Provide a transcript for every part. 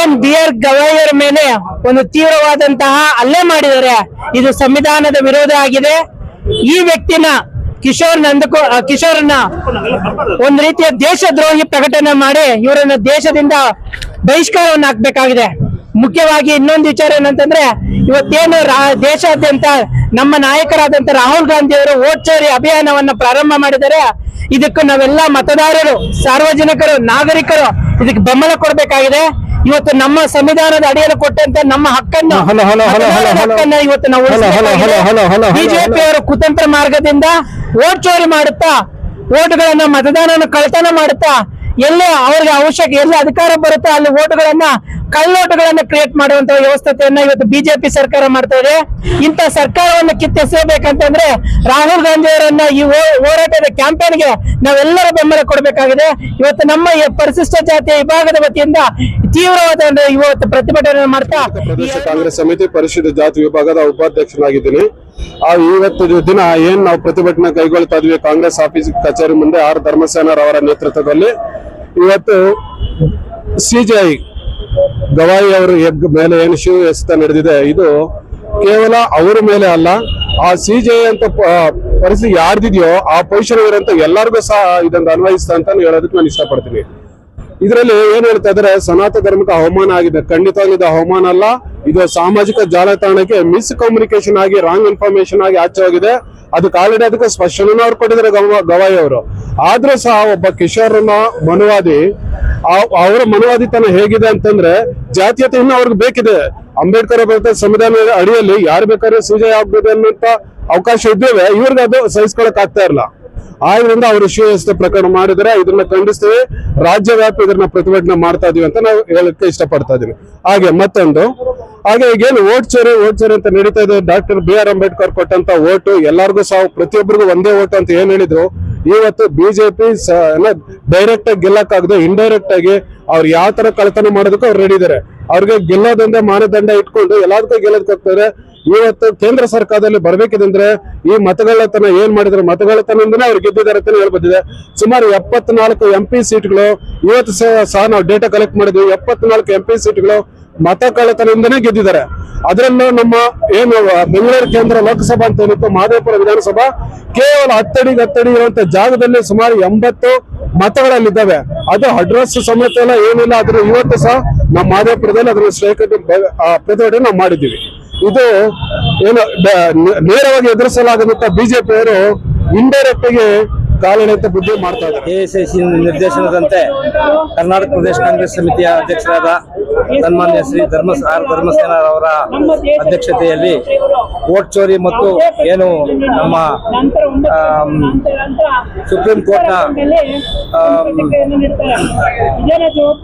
ಏನ್ B R ಗವಾಯರ್ ಮೇಲೆ ಒಂದು ತೀವ್ರವಾದಂತಹ ಅಲ್ಲೇ ಮಾಡಿದರೆ ಇದು ಸಂವಿಧಾನದ ವಿರೋಧ ಆಗಿದೆ. ಈ ವ್ಯಕ್ತಿನ ಕಿಶೋರ್ ನಂದಕೋ ಕಿಶೋರ್ನ ಒಂದ್ ರೀತಿಯ ದೇಶದ್ರೋಹಿ ಪ್ರಕಟಣೆ ಮಾಡಿ ಇವರನ್ನ ದೇಶದಿಂದ ಬಹಿಷ್ಕಾರವನ್ನು ಹಾಕ್ಬೇಕಾಗಿದೆ ಮುಖ್ಯವಾಗಿ ಇನ್ನೊಂದು ವಿಚಾರ ಏನಂತಂದ್ರೆ ಇವತ್ತೇನು ದೇಶಾದ್ಯಂತ ನಮ್ಮ ನಾಯಕರಾದಂತ ರಾಹುಲ್ ಗಾಂಧಿ ಅವರು ಓಟ್ ಚೋರಿ ಅಭಿಯಾನವನ್ನ ಪ್ರಾರಂಭ ಮಾಡಿದರೆ ಇದಕ್ಕೂ ನಾವೆಲ್ಲ ಮತದಾರರು ಸಾರ್ವಜನಿಕರು ನಾಗರಿಕರು ಇದಕ್ಕೆ ಬೆಂಬಲ ಕೊಡಬೇಕಾಗಿದೆ ಇವತ್ತು ನಮ್ಮ ಸಂವಿಧಾನದ ಅಡಿಯಲ್ಲಿ ಕೊಟ್ಟಂತ ನಮ್ಮ ಹಕ್ಕನ್ನು. ಹಕ್ಕನ್ನ ಇವತ್ತು ನಾವು ಬಿಜೆಪಿಯವರು ಕುತಂತ್ರ ಮಾರ್ಗದಿಂದ ವೋಟ್ ಚೋರಿ ಮಾಡುತ್ತಾ? ಓಟ್ಗಳನ್ನ ಮತದಾನನ ಕಳ್ತನ ಮಾಡುತ್ತಾ? ಎಲ್ಲೇ ಅವ್ರಿಗೆ ಅವಶ್ಯಕ ಎಲ್ಲಿ ಅಧಿಕಾರ ಬರುತ್ತೋ ಅಲ್ಲಿ ವೋಟ್ಗಳನ್ನ ಕಳ್ಳೋಟಗಳನ್ನ ಕ್ರಿಯೇಟ್ ಮಾಡುವಂತಹ ವ್ಯವಸ್ಥೆಯನ್ನ ಇವತ್ತು ಬಿಜೆಪಿ ಸರ್ಕಾರ ಮಾಡ್ತಾ ಇದೆ. ಇಂಥ ಸರ್ಕಾರವನ್ನು ಕಿತ್ತೆಸಬೇಕಂತಂದ್ರೆ ರಾಹುಲ್ ಗಾಂಧಿ ಅವರನ್ನ ಈ ಹೋರಾಟದ ಹೋರಾಟದ ಕ್ಯಾಂಪೇನ್ಗೆ ನಾವೆಲ್ಲರೂ ಬೆಂಬಲ ಕೊಡಬೇಕಾಗಿದೆ. ಇವತ್ತು ನಮ್ಮ ಪರಿಶಿಷ್ಟ ಜಾತಿಯ ವಿಭಾಗದ ವತಿಯಿಂದ ತೀವ್ರವಾದ ಇವತ್ತು ಪ್ರತಿಭಟನೆ ಮಾಡ್ತಾ ಪ್ರದೇಶ ಕಾಂಗ್ರೆಸ್ ಸಮಿತಿ ಪರಿಶಿಷ್ಟ ಜಾತಿ ವಿಭಾಗದ ಉಪಾಧ್ಯಕ್ಷನಾಗಿದ್ದೀನಿ. ಆ ಇವತ್ತು ದಿನ ಏನ್ ನಾವು ಪ್ರತಿಭಟನೆ ಕೈಗೊಳ್ತಾ ಇದ್ವಿ ಕಾಂಗ್ರೆಸ್ ಆಫೀಸ್ ಕಚೇರಿ ಮುಂದೆ ಆರ್ ಧರ್ಮಸೇನರವರ ನೇತೃತ್ವದಲ್ಲಿ. ಇವತ್ತು ಸಿಜಿಐ ಗವಾಯಿ ಅವರು ಎಗ್ ಮೇಲೆ ಏನು ಶಿವ ಎಸೆತ ನಡೆದಿದೆ, ಇದು ಕೇವಲ ಅವರ ಮೇಲೆ ಅಲ್ಲ, ಆ ಸಿ ಜೆ ಅಂತ ಪರಿಸ್ಥಿತಿ ಯಾರ್ದಿದೆಯೋ ಆ ಪೊಸಿಷನ್ ಇರೋಂತ ಎಲ್ಲರಿಗೂ ಸಹ ಇದನ್ನು ಅನ್ವಯಿಸ್ತಾ ಅಂತ ಹೇಳೋದಕ್ಕೆ ನಾನು ಇಷ್ಟಪಡ್ತೀನಿ. ಇದರಲ್ಲಿ ಏನ್ ಹೇಳ್ತಾ ಇದ್ರೆ ಸನಾತನ ಧರ್ಮಕ್ಕೆ ಅವಮಾನ ಆಗಿದೆ ಖಂಡಿತ ಇದು ಅವಮಾನ ಅಲ್ಲ, ಇದು ಸಾಮಾಜಿಕ ಜಾಲತಾಣಕ್ಕೆ ಮಿಸ್ ಕಮ್ಯುನಿಕೇಶನ್ ಆಗಿ ರಾಂಗ್ ಇನ್ಫಾರ್ಮೇಶನ್ ಆಗಿ ಆಚೆ ಹೋಗಿದೆ. ಅದಕ್ಕೆ ಆಲ್ರೆಡಿ ಅದಕ್ಕೆ ಸ್ಪಷ್ಟನೆ ಅವ್ರು ಕೊಟ್ಟಿದ್ದಾರೆ ಗವ- ಗವಾಯಿ ಅವರು. ಆದ್ರೂ ಸಹ ಒಬ್ಬ ಕಿಶೋರನ ಮನುವಾದಿ ಅವರ ಮನುವಾದಿತನ ಹೇಗಿದೆ ಅಂತಂದ್ರೆ ಜಾತೀಯತೆಯನ್ನು ಅವ್ರಿಗೆ ಬೇಕಿದೆ. ಅಂಬೇಡ್ಕರ್ ಬರೆದ ಸಂವಿಧಾನದ ಅಡಿಯಲ್ಲಿ ಯಾರು ಬೇಕಾದ್ರೆ ಸೂಜೆ ಆಗ್ಬೋದು ಅನ್ನುವಂತ ಅವಕಾಶ ಇದ್ದೇವೆ. ಇವ್ರಿಗೆ ಅದು ಸಹಿಸ್ಕೊಳಕ್ ಆಗ್ತಾ ಇರಲ್ಲ ಆದ್ರಿಂದ ಅವರು ಶಿವಸ್ತ ಪ್ರಕರಣ ಮಾಡಿದ್ರೆ ಇದನ್ನ ರಾಜ್ಯ ರಾಜ್ಯವ್ಯಾಪಿ ಇದನ್ನ ಪ್ರತಿಭಟನೆ ಮಾಡ್ತಾ ಇದೀವಿ ಅಂತ ನಾವು ಹೇಳಕ್ಕೆ ಇಷ್ಟಪಡ್ತಾ ಇದೀವಿ. ಹಾಗೆ ಮತ್ತೊಂದು. ಹಾಗೆ ಈಗೇನು ಓಟ್ ಚೋರಿ ಓಟ್ ಚೋರಿ ಅಂತ ನಡೀತಾ ಇದೆ. ಡಾಕ್ಟರ್ ಬಿ ಆರ್ ಅಂಬೇಡ್ಕರ್ ಕೊಟ್ಟಂತ ಓಟು ಎಲ್ಲರಿಗೂ ಸಾವು. ಪ್ರತಿಯೊಬ್ಬರಿಗೂ ಒಂದೇ ಓಟ್ ಅಂತ ಏನ್ ಹೇಳಿದ್ರು? ಇವತ್ತು ಬಿಜೆಪಿ ಡೈರೆಕ್ಟ್ ಆಗಿ ಗೆಲ್ಲಕ್ಕಾಗದೆ ಇಂಡೈರೆಕ್ಟ್ ಆಗಿ ಅವ್ರು ಯಾವ ತರ ಕಳ್ತನ ಮಾಡೋದಕ್ಕೂ ಅವ್ರು ರೆಡಿ ಇದಾರೆ. ಅವ್ರಿಗೆ ಗೆಲ್ಲೋದಂದ್ರೆ ಮಾನದಂಡ ಇಟ್ಕೊಂಡು ಎಲ್ಲದಕ್ಕೂ ಗೆಲ್ಲೋದಕ್ಕೆ ಹೋಗ್ತಾರೆ ಇವತ್ತು ಕೇಂದ್ರ ಸರ್ಕಾರದಲ್ಲಿ ಬರ್ಬೇಕಿದಂದ್ರೆ ಈ ಮತಗಳತನ ಏನ್ ಮಾಡಿದ್ರೆ? ಮತಗಳತನದಿಂದನೇ ಅವ್ರು ಗೆದ್ದಿದ್ದಾರೆ ಅಂತ ಹೇಳ್ಬೋದಿದೆ. ಸುಮಾರು ಎಪ್ಪತ್ನಾಲ್ಕು ಎಂ ಪಿ ಸೀಟ್ಗಳು ಇವತ್ತು ಸಹ ಸಹ ನಾವು ಡೇಟಾ ಕಲೆಕ್ಟ್ ಮಾಡಿದ್ವಿ. ಎಪ್ಪತ್ನಾಲ್ಕು ಎಂ ಪಿ ಸೀಟ್ಗಳು ಮತ ಕಳ್ಳತನದಿಂದನೇ ಗೆದ್ದಿದ್ದಾರೆ. ಅದರಲ್ಲೂ ನಮ್ಮ ಏನು ಬೆಂಗಳೂರು ಕೇಂದ್ರ ಲೋಕಸಭಾ ಅಂತ ಏನಿತ್ತು ಮಹದೇವಪುರ ವಿಧಾನಸಭಾ ಕೇವಲ ಹತ್ತಡಿ ಹತ್ತಡಿ ಇರುವಂತ ಜಾಗದಲ್ಲಿ ಸುಮಾರು ಎಂಬತ್ತು ಮತಗಳಲ್ಲಿದ್ದಾವೆ. ಅದು ಅಡ್ರೆಸ್ ಸಮೇತ ಎಲ್ಲ ಏನಿಲ್ಲ, ಆದ್ರೆ ಇವತ್ತು ಸಹ ನಮ್ಮ ಮಹದೇವಪುರದಲ್ಲಿ ಅದರ ಸ್ಟ್ರೈಕ್ ಪ್ರತಿಭಟನೆ ನಾವು ಮಾಡಿದ್ದೀವಿ. ಇದು ಏನು ನೇರವಾಗಿ ಎದುರಿಸಲಾಗದಂತ ಬಿಜೆಪಿಯವರು ಇಂಡೈರೆಕ್ಟ್ ಆಗಿ ಕಾಲೆಳೆತ ಬುದ್ಧಿ ಮಾಡ್ತಾ ಇದ್ದಾರೆ. ಕೆಎಸ್ಐಸಿ ನಿರ್ದೇಶನದಂತೆ ಕರ್ನಾಟಕ ಪ್ರದೇಶ ಕಾಂಗ್ರೆಸ್ ಸಮಿತಿಯ ಅಧ್ಯಕ್ಷರಾದ ಸನ್ಮಾನ್ಯ ಶ್ರೀ ಧರ್ಮ ಆರ್ ಧರ್ಮಸೇನರವರ ಅಧ್ಯಕ್ಷತೆಯಲ್ಲಿ ವೋಟ್ ಚೋರಿ ಮತ್ತು ಏನು ನಮ್ಮ ಸುಪ್ರೀಂ ಕೋರ್ಟ್ನ ಆಮ್,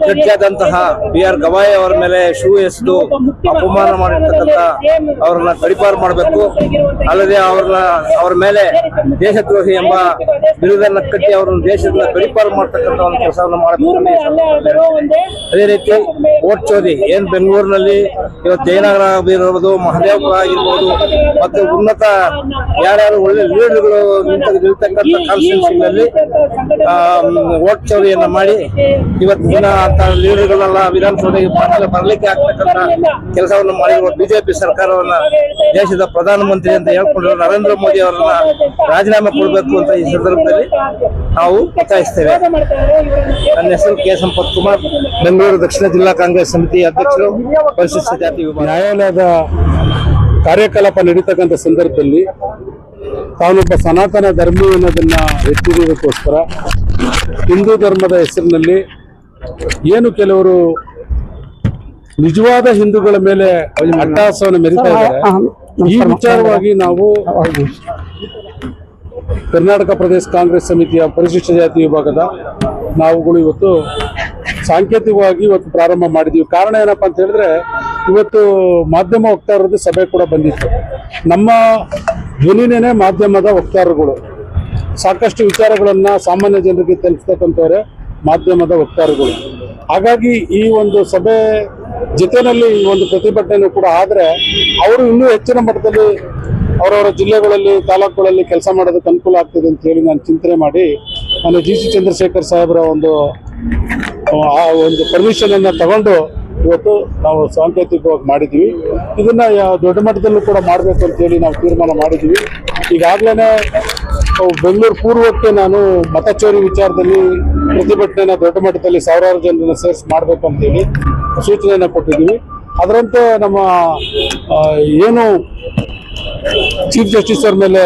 ಜಡ್ಜಿಯಾದಂತಹ ಬಿ ಆರ್ ಗವಾಯಿ ಅವರ ಮೇಲೆ ಶೂ ಎಸ್ದು ಅಪಮಾನ ಮಾಡಿರ್ತಕ್ಕಂಥ ಅವರನ್ನ ಗಡಿಪಾರು ಮಾಡಬೇಕು. ಅಲ್ಲದೆ ಅವ್ರನ್ನ ಅವರ ಮೇಲೆ ದೇಶದ್ರೋಹಿ ಎಂಬ ಬಿರುದನ್ನ ಕಟ್ಟಿ ಅವರನ್ನು ದೇಶದಿಂದ ಗಡಿಪಾರು ಮಾಡ್ತಕ್ಕಂಥ ಒಂದು ಕೆಲಸವನ್ನು ಮಾಡಬೇಕು. ಅದೇ ರೀತಿ ಓಟ್ ಚೋರಿ ಏನ್ ಬೆಂಗಳೂರಿನಲ್ಲಿ ಇವತ್ತು ಜಯನಗರ ಆಗಿರ್ಬೋದು, ಮಹದೇವಪುರ ಆಗಿರ್ಬೋದು, ಮತ್ತೆ ಉನ್ನತ ಯಾರ್ಯಾರು ಒಳ್ಳೆ ಲೀಡರ್ಗಳು ನಿಂತ ನಿಲ್ತಕ್ಕಂಥ ಓಟ್ ಚೌರಿಯನ್ನ ಮಾಡಿ ಇವತ್ತು ದಿನ ಅಂತ ಲೀಡರ್ಗಳನ್ನೆಲ್ಲ ವಿಧಾನಸಭೆಗೆ ಬರ್ಲಿಕ್ಕೆ ಆಗ್ತಕ್ಕಂಥ ಕೆಲಸವನ್ನು ಮಾಡಿರುವ ಬಿಜೆಪಿ ಸರ್ಕಾರವನ್ನ ದೇಶದ ಪ್ರಧಾನಮಂತ್ರಿ ಅಂತ ಹೇಳ್ಕೊಂಡಿರೋ ನರೇಂದ್ರ ಮೋದಿ ಅವರನ್ನ ರಾಜೀನಾಮೆ ಕೊಡಬೇಕು ಅಂತ ಈ ಸಂದರ್ಭದಲ್ಲಿ ನಾವು ಒತ್ತಾಯಿಸ್ತೇವೆ. ನನ್ನ ಹೆಸರು ಕೆ ಸಂಪತ್ ಕುಮಾರ್. ಬೆಂಗಳೂರು ದಕ್ಷಿಣ ಜಿಲ್ಲಾ ಕಾಂಗ್ರೆಸ್ ಸಮಿತಿ ಅಧ್ಯಕ್ಷರು ಪರಿಶಿಷ್ಟ ಜಾತಿ ನ್ಯಾಯಾಲಯದ ಕಾರ್ಯಕಲಾಪ ನಡೀತಕ್ಕಂಥ ಸಂದರ್ಭದಲ್ಲಿ ತಾನೊಬ್ಬ ಸನಾತನ ಧರ್ಮಿ ಅನ್ನೋದನ್ನ ಎತ್ತಿರುವುದಕ್ಕೋಸ್ಕರ ಹಿಂದೂ ಧರ್ಮದ ಹೆಸರಿನಲ್ಲಿ ಏನು ಕೆಲವರು ನಿಜವಾದ ಹಿಂದೂಗಳ ಮೇಲೆ ಅಟ್ಟಹಾಸವನ್ನು ಮೆರಿತಾ ಇದ್ದಾರೆ. ಈ ವಿಚಾರವಾಗಿ ನಾವು ಕರ್ನಾಟಕ ಪ್ರದೇಶ ಕಾಂಗ್ರೆಸ್ ಸಮಿತಿಯ ಪರಿಶಿಷ್ಟ ಜಾತಿ ವಿಭಾಗದ ನಾವುಗಳು ಇವತ್ತು ಸಾಂಕೇತಿಕವಾಗಿ ಇವತ್ತು ಪ್ರಾರಂಭ ಮಾಡಿದ್ದೀವಿ ಕಾರಣ ಏನಪ್ಪ ಅಂತ ಹೇಳಿದ್ರೆ, ಇವತ್ತು ಮಾಧ್ಯಮ ವಕ್ತಾರರದ್ದು ಸಭೆ ಕೂಡ ಬಂದಿತ್ತು. ನಮ್ಮ ಧ್ವನಿನೇ ಮಾಧ್ಯಮದ ವಕ್ತಾರರುಗಳು. ಸಾಕಷ್ಟು ವಿಚಾರಗಳನ್ನು ಸಾಮಾನ್ಯ ಜನರಿಗೆ ತಲುಪಿಸ್ತಕ್ಕಂಥವ್ರೆ ಮಾಧ್ಯಮದ ವಕ್ತಾರರುಗಳು. ಹಾಗಾಗಿ ಈ ಒಂದು ಸಭೆ ಜೊತೆಯಲ್ಲಿ ಈ ಒಂದು ಪ್ರತಿಭಟನೆ ಕೂಡ ಆದರೆ, ಅವರು ಇನ್ನೂ ಹೆಚ್ಚಿನ ಮಟ್ಟದಲ್ಲಿ ಅವರವರ ಜಿಲ್ಲೆಗಳಲ್ಲಿ, ತಾಲೂಕುಗಳಲ್ಲಿ ಕೆಲಸ ಮಾಡೋದಕ್ಕೆ ಅನುಕೂಲ ಆಗ್ತದೆ ಅಂತ ಹೇಳಿ ನಾನು ಚಿಂತನೆ ಮಾಡಿ, ನಾನು ಜಿ ಸಿ ಚಂದ್ರಶೇಖರ್ ಸಾಹೇಬರ ಒಂದು, ಆ ಒಂದು ಪರ್ಮಿಷನ್ ಅನ್ನ ತಗೊಂಡು ಇವತ್ತು ನಾವು ಸಾಂಕೇತಿಕವಾಗಿ ಮಾಡಿದ್ದೀವಿ. ಇದನ್ನ ದೊಡ್ಡ ಮಟ್ಟದಲ್ಲೂ ಕೂಡ ಮಾಡಬೇಕು ಅಂತೇಳಿ ನಾವು ತೀರ್ಮಾನ ಮಾಡಿದ್ದೀವಿ. ಈಗಾಗಲೇ ಬೆಂಗಳೂರು ಪೂರ್ವಕ್ಕೆ ನಾನು ಮತಚೋರಿ ವಿಚಾರದಲ್ಲಿ ಪ್ರತಿಭಟನೆನ ದೊಡ್ಡ ಮಟ್ಟದಲ್ಲಿ ಸಾವಿರಾರು ಜನರನ್ನ ಸೇರಿಸಿ ಮಾಡಬೇಕು ಅಂತೇಳಿ ಸೂಚನೆಯನ್ನು ಕೊಟ್ಟಿದ್ದೀವಿ. ಅದರಂತೆ ನಮ್ಮ ಏನು ಚೀಫ್ ಜಸ್ಟಿಸ್ ಅವ್ರ ಮೇಲೆ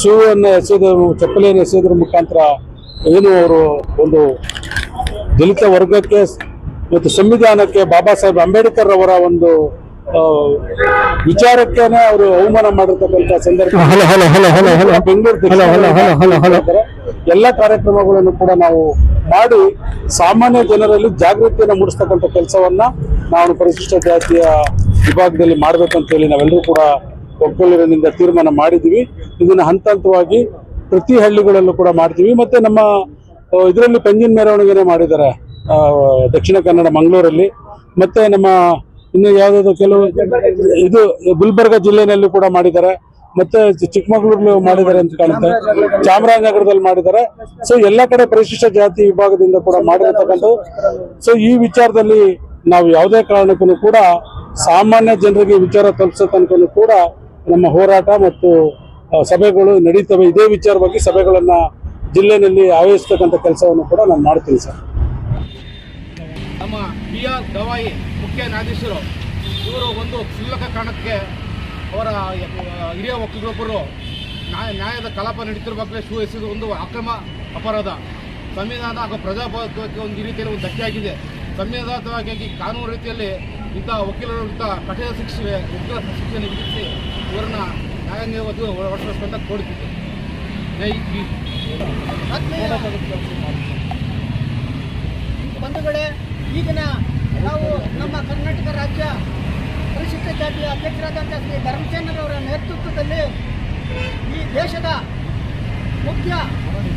ಶೂ ಅನ್ನು ಎಸೆಯೋದ್ರ ಚಪ್ಪಲಿಯನ್ನು ಎಸೆಯೋದ್ರ ಮುಖಾಂತರ ಏನು ಅವರು ಒಂದು ದಲಿತ ವರ್ಗಕ್ಕೆ ಮತ್ತು ಸಂವಿಧಾನಕ್ಕೆ ಬಾಬಾ ಸಾಹೇಬ್ ಅಂಬೇಡ್ಕರ್ ಅವರ ಒಂದು ವಿಚಾರಕ್ಕೇನೆ ಅವರು ಅವಮಾನ ಮಾಡಿರ್ತಕ್ಕಂಥ ಸಂದರ್ಭ ಬೆಂಗಳೂರು ಎಲ್ಲ ಕಾರ್ಯಕ್ರಮಗಳನ್ನು ಕೂಡ ನಾವು ಮಾಡಿ ಸಾಮಾನ್ಯ ಜನರಲ್ಲಿ ಜಾಗೃತಿಯನ್ನು ಮೂಡಿಸ್ತಕ್ಕಂಥ ಕೆಲಸವನ್ನ ನಾವು ಪರಿಶಿಷ್ಟ ಜಾತಿಯ ವಿಭಾಗದಲ್ಲಿ ಮಾಡ್ಬೇಕಂತೇಳಿ ನಾವೆಲ್ಲರೂ ಕೂಡ ಒಕ್ಕಲಿಗರಿಂದ ತೀರ್ಮಾನ ಮಾಡಿದ್ದೀವಿ. ಇದನ್ನು ಹಂತ ಹಂತವಾಗಿ ಪ್ರತಿ ಹಳ್ಳಿಗಳಲ್ಲೂ ಕೂಡ ಮಾಡ್ತೀವಿ. ಮತ್ತೆ ನಮ್ಮ ಇದರಲ್ಲಿ ಪೆಂಜಿನ್ ಮೆರವಣಿಗೆನೆ ಮಾಡಿದ್ದಾರೆ ದಕ್ಷಿಣ ಕನ್ನಡ ಮಂಗಳೂರಲ್ಲಿ. ಮತ್ತೆ ನಮ್ಮ ಇನ್ನು ಯಾವುದಾದ್ರು ಕೆಲವು, ಇದು ಗುಲ್ಬರ್ಗ ಜಿಲ್ಲೆನಲ್ಲಿ ಕೂಡ ಮಾಡಿದ್ದಾರೆ. ಮತ್ತೆ ಚಿ- ಚಿಕ್ಕಮಗಳೂರಲ್ಲಿ ಮಾಡಿದ್ದಾರೆ ಅಂತ ಕಾಣುತ್ತೆ. ಚಾಮರಾಜನಗರದಲ್ಲಿ ಮಾಡಿದ್ದಾರೆ. ಸೊ ಎಲ್ಲ ಕಡೆ ಪರಿಶಿಷ್ಟ ಜಾತಿ ವಿಭಾಗದಿಂದ ಕೂಡ ಮಾಡಿರತಕ್ಕಂಥದ್ದು. ಸೊ ಈ ವಿಚಾರದಲ್ಲಿ ನಾವು ಯಾವುದೇ ಕಾರಣಕ್ಕೂ ಕೂಡ ಸಾಮಾನ್ಯ ಜನರಿಗೆ ವಿಚಾರ ತಲುಪಿಸೋ ತನಕನೂ ಕೂಡ ನಮ್ಮ ಹೋರಾಟ ಮತ್ತು ಸಭೆಗಳು ನಡೀತವೆ. ಇದೇ ವಿಚಾರವಾಗಿ ಸಭೆಗಳನ್ನ ಜಿಲ್ಲೆನಲ್ಲಿ ಆಯೋಜಿಸ್ತಕ್ಕಂಥ ಕೆಲಸವನ್ನು ಕೂಡ ನಾನು ಮಾಡ್ತೀನಿ ಸರ್. ನಮ್ಮ ಬಿ ಆರ್ ಗವಾಯಿ ಮುಖ್ಯ ನ್ಯಾಯಾಧೀಶರು ಇವರು ಒಂದು ಕ್ಷುಲ್ಲಕ ಕಾರಣಕ್ಕೆ ಅವರ ಹಿರಿಯ ವಕೀಲರೊಬ್ಬರು ನ್ಯಾಯ, ನ್ಯಾಯದ ಕಲಾಪ ನಡೀತಿರುವಾಗಲೇ ಶೂ ಎಸೆದು ಒಂದು ಅಕ್ರಮ ಅಪರಾಧ. ಸಂವಿಧಾನ ಹಾಗೂ ಪ್ರಜಾಪ್ರಭುತ್ವಕ್ಕೆ ಒಂದು ರೀತಿಯಲ್ಲಿ ಒಂದು ಧಕ್ಕೆ ಆಗಿದೆ ಸಂವಿಧಾನವಾಗಿ ಕಾನೂನು ರೀತಿಯಲ್ಲಿ ಇಂಥ ವಕೀಲರ ವಿರುದ್ಧ ಕಠಿಣ ಶಿಕ್ಷೆ ಉಗ್ರ ಶಿಕ್ಷೆಯನ್ನು ವಿಧಿಸಿ ಇವರನ್ನ ನ್ಯಾಯಾಂಗ ಹೊರಡಿಸಬೇಕಂತ ಕೋರುತ್ತಿದ್ದೆ. ಬಂಧುಗಳೇ, ಈಗಿನ ನಾವು ನಮ್ಮ ಕರ್ನಾಟಕ ರಾಜ್ಯ ಪರಿಶಿಷ್ಟ ಜಾತಿಯ ಅಧ್ಯಕ್ಷರಾದಂಥ ಶ್ರೀ ಧರ್ಮಚಂದ್ರವರ ನೇತೃತ್ವದಲ್ಲಿ ಈ ದೇಶದ ಮುಖ್ಯ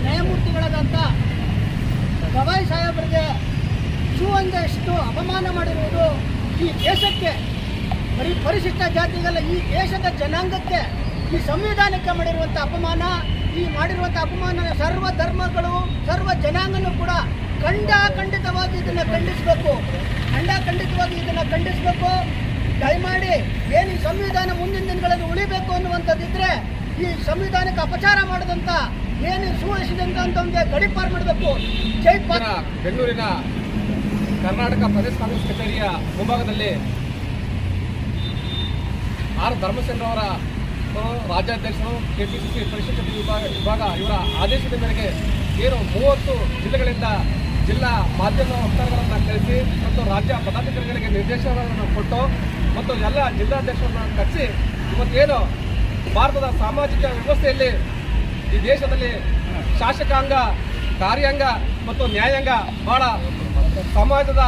ನ್ಯಾಯಮೂರ್ತಿಗಳಾದಂಥ ಗವಾಯಿ ಸಾಹೇಬರಿಗೆ ಎಷ್ಟು ಅಪಮಾನ ಮಾಡಿರುವುದು ಈ ದೇಶಕ್ಕೆ, ಬರೀ ಪರಿಶಿಷ್ಟ ಜಾತಿಗಲ್ಲ, ಈ ದೇಶದ ಜನಾಂಗಕ್ಕೆ ಈ ಸಂವಿಧಾನಕ್ಕೆ ಮಾಡಿರುವಂಥ ಅಪಮಾನ, ಈ ಮಾಡಿರುವಂಥ ಅಪಮಾನ ಸರ್ವ ಧರ್ಮಗಳು, ಸರ್ವ ಜನಾಂಗನೂ ಕೂಡ ಖಂಡ ಖಂಡಿತವಾಗಿ ಇದನ್ನು ಖಂಡಿಸಬೇಕು. ಖಂಡ ಖಂಡಿತವಾಗಿ ಇದನ್ನು ಖಂಡಿಸಬೇಕು. ದಯಮಾಡಿ ಏನು ಈ ಸಂವಿಧಾನ ಮುಂದಿನ ದಿನಗಳಲ್ಲಿ ಉಳಿಬೇಕು ಅನ್ನುವಂಥದ್ದಿದ್ರೆ ಈ ಸಂವಿಧಾನಕ್ಕೆ ಅಪಚಾರ ಮಾಡದಂತ ಏನು ಸುವಹಿಸಿದಂಥವ್ರಿಗೆ ಗಡಿಪಾರು ಮಾಡಬೇಕು. ಜೈ ಬೆಂಗಳೂರಿನ ಕರ್ನಾಟಕ ಪ್ರದೇಶ ಕಾಂಗ್ರೆಸ್ ಕಚೇರಿಯ ಮುಂಭಾಗದಲ್ಲಿ ಆರ್ ಧರ್ಮಸೇನ ಅವರ ರಾಜ್ಯಾಧ್ಯಕ್ಷರು, ಕೆಪಿಸಿಸಿ ಪರಿಶಿಷ್ಟ ವಿಭಾಗ ವಿಭಾಗ ಇವರ ಆದೇಶದ ಮೇರೆಗೆ ಏನು ಮೂವತ್ತು ಜಿಲ್ಲೆಗಳಿಂದ ಜಿಲ್ಲಾ ಮಾಧ್ಯಮ ವಕ್ತಾರಗಳನ್ನು ಕರೆಸಿ ಮತ್ತು ರಾಜ್ಯ ಪದಾಧಿಕಾರಿಗಳಿಗೆ ನಿರ್ದೇಶನಗಳನ್ನು ಕೊಟ್ಟು ಮತ್ತು ಎಲ್ಲ ಜಿಲ್ಲಾಧ್ಯಕ್ಷರನ್ನು ಕರೆಸಿ ಇವತ್ತೇನು ಭಾರತದ ಸಾಮಾಜಿಕ ವ್ಯವಸ್ಥೆಯಲ್ಲಿ ಈ ದೇಶದಲ್ಲಿ ಶಾಸಕಾಂಗ, ಕಾರ್ಯಾಂಗ ಮತ್ತು ನ್ಯಾಯಾಂಗ ಬಹಳ ಸಮಾಜದ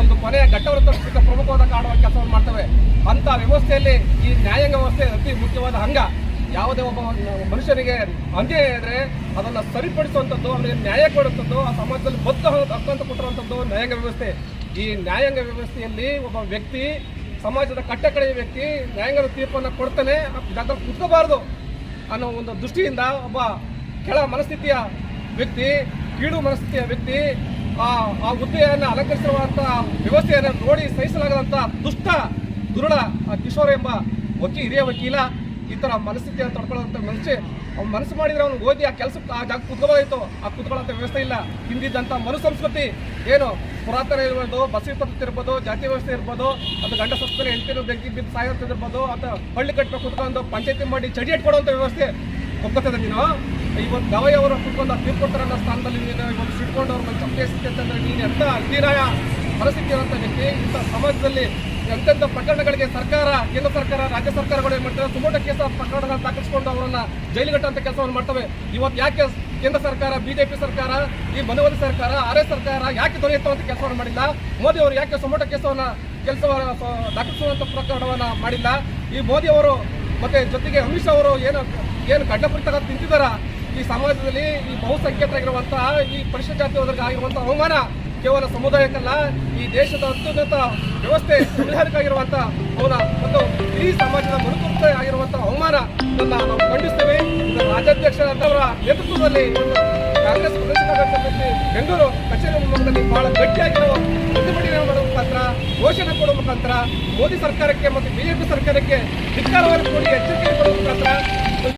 ಒಂದು ಕೊನೆಯ ತಲುಪಿಸಲಿಕ್ಕೆ ಪ್ರಮುಖವಾದ ಕಾಣುವ ಕೆಲಸವನ್ನು ಮಾಡ್ತವೆ. ಅಂತ ವ್ಯವಸ್ಥೆಯಲ್ಲಿ ಈ ನ್ಯಾಯಾಂಗ ವ್ಯವಸ್ಥೆ ಅತಿ ಮುಖ್ಯವಾದ ಅಂಗ. ಯಾವುದೇ ಒಬ್ಬ ಮನುಷ್ಯನಿಗೆ ಅನ್ಯಾಯ ಇದ್ರೆ ಅದನ್ನು ಸರಿಪಡಿಸುವಂಥದ್ದು ಅವನಿಗೆ ನ್ಯಾಯ ಕೊಡುವಂಥದ್ದು, ಆ ಸಮಾಜದಲ್ಲಿ ಬದ್ಧ ಹಕ್ಕಂತ ಕೊಟ್ಟಿರುವಂಥದ್ದು ನ್ಯಾಯಾಂಗ ವ್ಯವಸ್ಥೆ. ಈ ನ್ಯಾಯಾಂಗ ವ್ಯವಸ್ಥೆಯಲ್ಲಿ ಒಬ್ಬ ವ್ಯಕ್ತಿ ಸಮಾಜದ ಕಟ್ಟಕಡೆಯ ವ್ಯಕ್ತಿ ನ್ಯಾಯಾಂಗದ ತೀರ್ಪನ್ನು ಕೊಡ್ತಾನೆ ಜಾಗದಲ್ಲಿ ಕುತ್ಕೋಬಾರ್ದು ಅನ್ನೋ ಒಂದು ದೃಷ್ಟಿಯಿಂದ ಒಬ್ಬ ಕೆಳ ಮನಸ್ಥಿತಿಯ ವ್ಯಕ್ತಿ ಕೀಡು ಮನಸ್ಥಿತಿಯ ವ್ಯಕ್ತಿ, ಆ ಆ ಹುದ್ದೆಯನ್ನು ಅಲಂಕರಿಸಿರುವಂಥ ವ್ಯವಸ್ಥೆಯನ್ನು ನೋಡಿ ಸಹಿಸಲಾಗದಂಥ ದುಷ್ಟ, ದುರುಳ ಆ ಕಿಶೋರ್ ಎಂಬ ವಕೀಲ ಹಿರಿಯ ವಕೀಲ ಈ ಥರ ಮನಸ್ಥಿತಿಯನ್ನು ತಡ್ಕೊಳ್ಳೋಂಥ ಮನಸ್ಸು, ಅವ್ನು ಮನಸ್ಸು ಮಾಡಿದರೆ ಅವ್ನು ಓದಿ ಆ ಕೆಲಸಕ್ಕೆ ಆ ಜಾಗ ಕುತ್ಕೋಬೋದಾಯ್ತು. ಆ ಕುತ್ಕೊಳ್ಳೋಂಥ ವ್ಯವಸ್ಥೆ ಇಲ್ಲ. ಹಿಂದಿದ್ದಂಥ ಮನುಸಂಸ್ಕೃತಿ ಏನು ಪುರಾತನ ಇರ್ಬೋದು ಪದ್ಧತಿ ಇರ್ಬೋದು, ಜಾತಿ ವ್ಯವಸ್ಥೆ ಇರ್ಬೋದು, ಅದು ಗಂಡ ಸತ್ತಲ್ಲಿ ಹೆಂಡತಿರು ಬೆಂಕಿ ಬಿದ್ದು ಸಾಯೋಂಥದ್ದು ಇರ್ಬೋದು, ಅಥವಾ ಹಳ್ಳಿ ಕಟ್ಟಬೇಕು ಕುತ್ಕೊಂಡು ಪಂಚಾಯತಿ ಮಾಡಿ ಚಡಿ ಇಟ್ಕೊಡುವಂಥ ವ್ಯವಸ್ಥೆ ಒಪ್ಕೋತದ ನೀನು. ಇವತ್ತು ಗವೈ ಅವರು ಕುತ್ಕೊಂಡು ತೀರ್ಪು ಅನ್ನೋ ಸ್ಥಾನದಲ್ಲಿ ನೀನು ಇವತ್ತು ಸಿಟ್ಕೊಂಡು ಅವ್ರ ಮೇಲೆ ಅಂತಂದ್ರೆ ನೀನು ಎಂಥ ಅಧೀನಾಯ ಪರಿಸ್ಥಿತಿ ಇರುವಂಥ ವ್ಯಕ್ತಿ. ಇಂಥ ಸಮಾಜದಲ್ಲಿ ಎಂತೆಂಥ ಪ್ರಕರಣಗಳಿಗೆ ಸರ್ಕಾರ, ಕೇಂದ್ರ ಸರ್ಕಾರ, ರಾಜ್ಯ ಸರ್ಕಾರಗಳು ಏನು ಮಾಡ್ತಾರೆ ಸುಮೋಟ ಕೇಸ ಪ್ರಕರಣಗಳನ್ನ ದಾಖಲಿಸಿಕೊಂಡು ಅವರನ್ನ ಜೈಲಿಗಟ್ಟಂಥ ಕೆಲಸವನ್ನು ಮಾಡ್ತವೆ. ಇವತ್ತು ಯಾಕೆ ಕೇಂದ್ರ ಸರ್ಕಾರ, ಬಿಜೆಪಿ ಸರ್ಕಾರ, ಈ ಮನವೊಲಿ ಸರ್ಕಾರ, ಆರ್ ಎಸ್ ಸರ್ಕಾರ ಯಾಕೆ ದೊರೆಯುತ್ತವಂತ ಕೆಲಸವನ್ನು ಮಾಡಿಲ್ಲ. ಮೋದಿ ಅವರು ಯಾಕೆ ಸುಮೋಟ ಕೇಸವನ್ನ ಕೆಲಸ ದಾಖಲಿಸುವಂತ ಪ್ರಕರಣವನ್ನ ಮಾಡಿಲ್ಲ. ಈ ಮೋದಿ ಅವರು ಮತ್ತೆ ಜೊತೆಗೆ ಅಮಿತ್ ಶಾ ಅವರು ಏನು ಏನು ಗಡ್ಡಪುರಿ ತಿಂತಿದಾರ ಈ ಸಮಾಜದಲ್ಲಿ ಈ ಬಹುಸಂಖ್ಯಾತರಾಗಿರುವಂತಹ ಈ ಪರಿಶಿಷ್ಟ ಜಾತಿ ವರ್ಗ ಆಗಿರುವಂತಹ ಅವಮಾನ ಕೇವಲ ಸಮುದಾಯಕ್ಕಲ್ಲ, ಈ ದೇಶದ ಅತ್ಯುನ್ನತ ವ್ಯವಸ್ಥೆ ಸಂವಿಧಾನಕ್ಕಾಗಿರುವಂತಹ ಅವನ ಒಂದು ಇಡೀ ಸಮಾಜದ ಮನುಕೃತ ಆಗಿರುವಂತಹ ಅವಮಾನ ನಾವು ಖಂಡಿಸ್ತೇವೆ. ರಾಜ್ಯಾಧ್ಯಕ್ಷರಾದವರ ನೇತೃತ್ವದಲ್ಲಿ ಕಾಂಗ್ರೆಸ್ ಬೆಂಗಳೂರು ಕಚೇರಿ ಮುಂಭಾಗದಲ್ಲಿ ಬಹಳ ಗಟ್ಟಿಯಾಗಿ ನಾವು ಪ್ರತಿಭಟನೆ ಮಾಡುವ ಮುಖಾಂತರ, ಘೋಷಣೆ ಕೊಡುವ ಮುಖಾಂತರ ಮೋದಿ ಸರ್ಕಾರಕ್ಕೆ ಮತ್ತು ಬಿಜೆಪಿ ಸರ್ಕಾರಕ್ಕೆ ಧಿಕ್ಕಾರವನ್ನು ಕೊಡಿ ಎಚ್ಚರಿಕೆ ಕೊಡುವ ಮುಖಾಂತರ